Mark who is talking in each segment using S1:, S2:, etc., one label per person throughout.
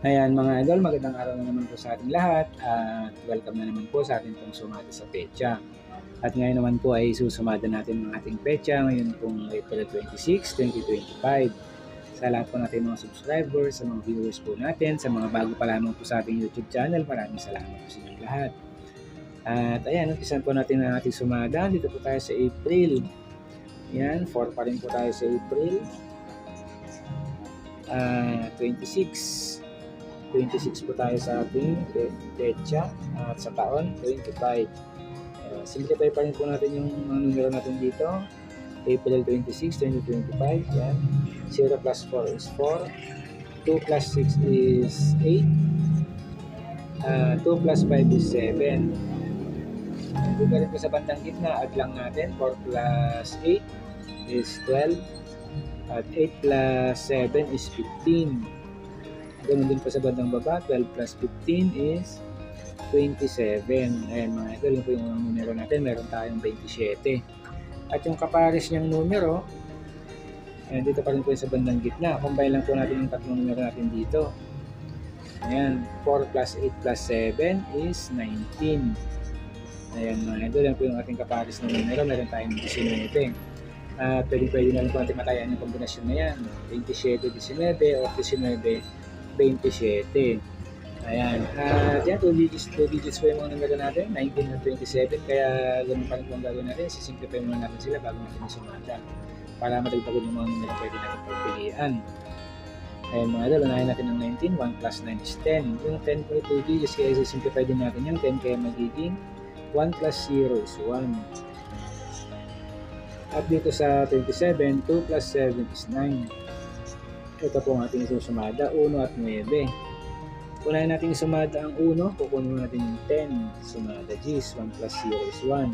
S1: Ayan mga idol, magandang araw na naman po sa ating lahat at welcome na naman po sa ating pong sumada sa pecha. At ngayon naman po ay susumada natin ang ating pecha ngayon pong April 26, 2025. Sa lahat po natin mga subscribers, sa mga viewers po natin, sa mga bago pa lamang po sa ating YouTube channel, maraming salamat po sa inyong lahat. At ayan, umpisan po natin ang ating sumada. Dito po tayo sa April. Ayan, 4 pa rin po tayo sa April. Ah, 26. 26 po tayo sa ating pe- petsa at sa taon 25. Uh, simplify pa rin po natin yung mga numero natin dito. April 26, 2025. Yan. 0 plus 4 is 4. 2 plus 6 is 8. Uh, 2 plus 5 is 7. Dito rin po sa bandang gitna, add lang natin. 4 plus 8 is 12. At 8 plus 7 is 15. Ganun din po sa bandang baba, 12 plus 15 is 27. Ayan mga idol, yun po yung numero natin. Meron tayong 27. At yung kapares niyang numero, ayan, dito pa rin po sa bandang gitna. Combine lang po natin yung tatlong numero natin dito. Ayan, 4 plus 8 plus 7 is 19. Ayan mga idol, yan po yung ating kapares ng numero. Meron tayong 19. At pwede pwede na lang po natin matayan yung kombinasyon na yan. 27, 19 o 19, 27. Ayan. At yan, 2 digits, 2 digits po yung mga numero natin, 19 at 27. Kaya ganun pa rin po ang gagawin natin. Sisimplify muna natin sila bago natin isumada. Para madagdagan yung mga numero pwede natin pagpilian. Ayan mga idol, unahin natin ng 19. 1 plus 9 is 10. Yung 10 po 2 digits, kaya sisimplify din natin yung 10 kaya magiging 1 plus 0 is 1. At dito sa 27, 2 plus 7 is 9. Ito po ang ating susumada, 1 at 9. Unahin natin sumada ang 1, kukunin natin yung 10, sumada G's, 1 plus 0 is 1.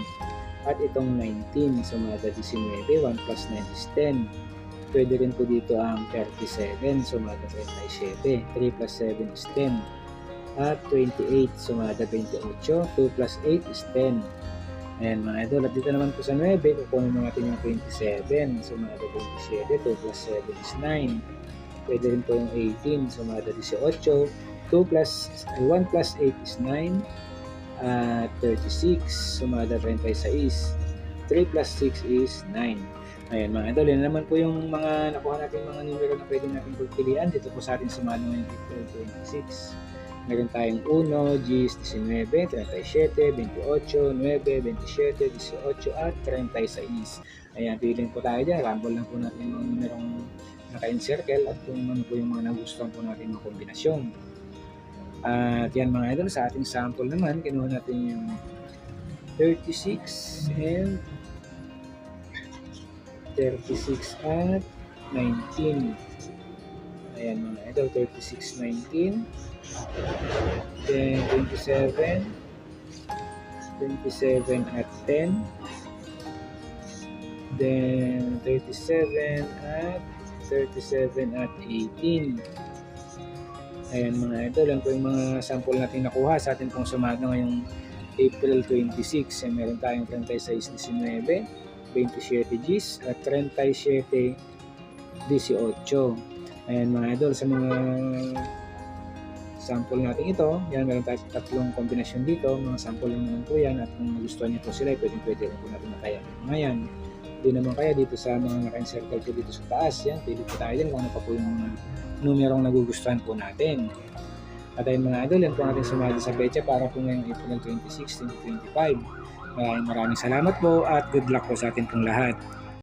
S1: At itong 19, sumada 19, 1 plus 9 is 10. Pwede rin po dito ang 37, sumada 37, 3 plus 7 is 10. At 28, sumada 28, 2 plus 8 is 10. Ayan mga idol, at dito naman po sa 9, kukunin natin yung 27, sumada 27, 2 plus 7 is 9. Pwede rin po yung 18, sumada 18, 2 plus, ay, 1 plus 8 is 9, at 36, sumada 36, 3 plus 6 is 9. Ayan mga idol, yan naman po yung mga nakuha natin mga numero na pwede natin pagpilian dito po sa ating sumada ngayong April 26. Meron tayong 1, G's 19, 37, 28, 9, 27, 18, at 36. Ayan, piling po tayo dyan. Rumble lang po natin yung numerong naka-encircle at kung ano po yung mga nagustuhan po natin mga kombinasyon. At yan mga idol, sa ating sample naman, kinuha natin yung 36 and 36 at 19. Ayan mga idol, 36, 19. Then 27. 27 at 10. Then 37 at 37 at 18. Ayan mga idol, yan po yung mga sample natin nakuha sa ating pong sumada ngayong April 26. Ayan, meron tayong 36, 19, 27 Gs at 37, 18. Ayan mga idol, sa mga sample natin ito, yan meron tayo tatlong kombinasyon dito, mga sample lang naman po yan at kung nagustuhan niyo po sila, pwede pwede rin po natin makaya. Ngayon, hindi naman kaya dito sa mga naka-encircle po dito sa taas, yan, pili po tayo din kung ano pa po yung mga numerong nagugustuhan po natin. At ayun mga idol, yan po ang ating sumali sa pecha para po ngayong April 26, 2025. Maraming maraming salamat po at good luck po sa atin pong lahat.